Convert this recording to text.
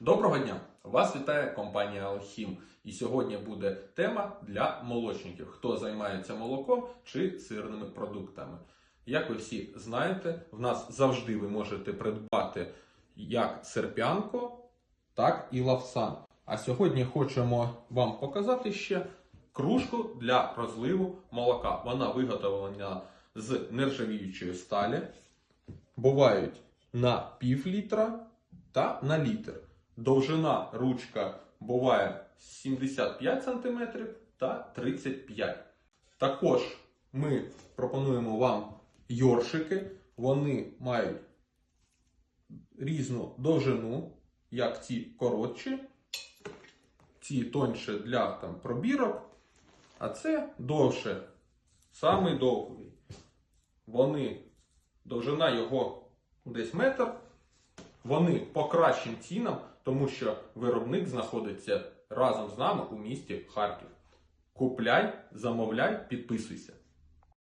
Доброго дня! Вас вітає компанія Алхім. І сьогодні буде тема для молочників, хто займається молоком чи сирними продуктами. Як ви всі знаєте, в нас завжди ви можете придбати як серпянко, так і лавсан. А сьогодні хочемо вам показати ще кружку для розливу молока. Вона виготовлена з нержавіючої сталі. Бувають на пів літра та на літр. Довжина ручка буває 75 см та 35 Також ми пропонуємо вам йоршики. Вони мають різну довжину, як ці коротші, ці тоньше для там, пробірок, а це довше, самий довгий. Вони, довжина його десь метр. Вони по кращим цінам, тому що виробник знаходиться разом з нами у місті Харків. Купляй, замовляй, підписуйся.